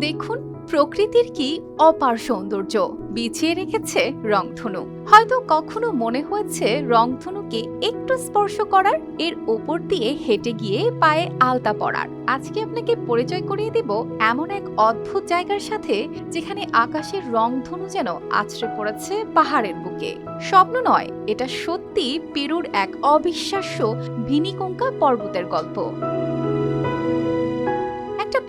দেখুন, প্রকৃতির কি অপার সৌন্দর্য। বিছিয়ে রেখেছে রংধনু। হয়তো কখনো মনে হয়েছে রংধনুকে একটু স্পর্শ করার, এর ওপর দিয়ে হেঁটে গিয়ে পায়ে আলতা পড়ার। আজকে আপনাকে পরিচয় করিয়ে দিব এমন এক অদ্ভুত জায়গার সাথে, যেখানে আকাশের রংধনু যেন আছড়ে পড়েছে পাহাড়ের বুকে। স্বপ্ন নয়, এটা সত্যি পেরুর এক অবিশ্বাস্য ভিনিকঙ্কা পর্বতের গল্প।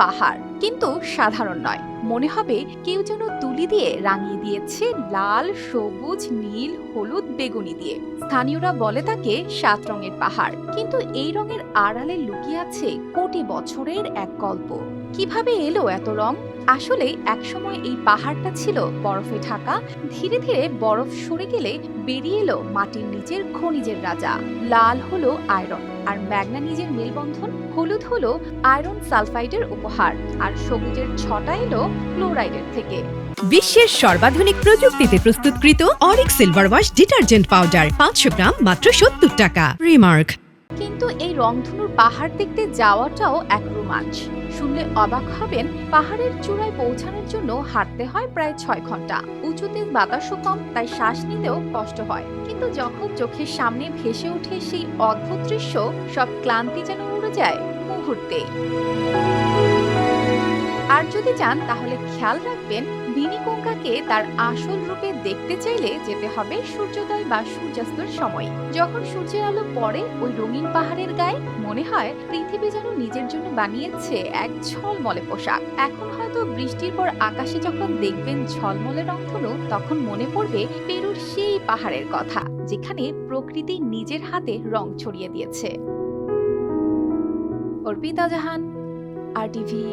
পাহাড় কিন্তু সাধারণ নয়। মনে হবে কেউ যেন তুলি দিয়ে রাঙিয়ে দিয়েছে লাল, সবুজ, নীল, হলুদ বেগুনি দিয়ে। স্থানীয়রা বলে তাকে সাত রঙের পাহাড়। কিন্তু এই রঙের আড়ালে লুকিয়ে আছে কোটি বছরের এক গল্প। কীভাবে এলো এত রং? আসলে একসময় এই পাহাড়টা ছিল বরফে ঢাকা। ধীরে ধীরে বরফ সরে গেলে বেরিয়ে এলো মাটির নিচের খনিজের রাজা। লাল হলো আয়রন, আর ম্যাগনানিজের মেলবন্ধন। হলুদ হলো আয়রন সালফাইডের উপহার। আর সবুজের ছটা এলো ক্লোরাইডের থেকে। বিশ্বের সর্বাধুনিক প্রযুক্তিতে প্রস্তুতকৃত অরিক সিলভার ওয়াশ ডিটারজেন্ট পাউডার পাঁচশো গ্রাম মাত্র সত্তর টাকা। রিমার্ক কিন্তু এই রংধনুর পাহাড় দেখতে যাওয়াটাও এক রোমাঞ্চ। শুনলে অবাক হবেন পাহাড়ের চূড়ায় পৌঁছানোর জন্য হাঁটতে হয় প্রায় ছয় ঘণ্টা। উঁচুতে বাতাসও কম তাই শ্বাস নিতেও কষ্ট হয়। কিন্তু যখন চোখের সামনে ভেসে ওঠে সেই অদ্ভুত দৃশ্য সব ক্লান্তি যেন উড়ে যায় মুহূর্তেই। আর যদি চান, তাহলে খেয়াল রাখবেন, বিনি বিনিকঙ্কাকে তার আসল রূপে দেখতে চাইলে যেতে হবে সূর্যোদয় বা সূর্যাস্তর সময়। যখন সূর্যের আলো পড়ে ওই রঙিন পাহাড়ের গায়ে, মনে হয় পৃথিবী যেন নিজের জন্য বানিয়েছে এক ঝলমলে পোশাক। এখন হয়তো বৃষ্টির পর আকাশে যখন দেখবেন ঝলমলে রংধনু তখন মনে পড়বে পেরুর সেই পাহাড়ের কথা, যেখানে প্রকৃতি নিজের হাতে রং ছড়িয়ে দিয়েছে। অর্পিতা জাহান, আর টিভি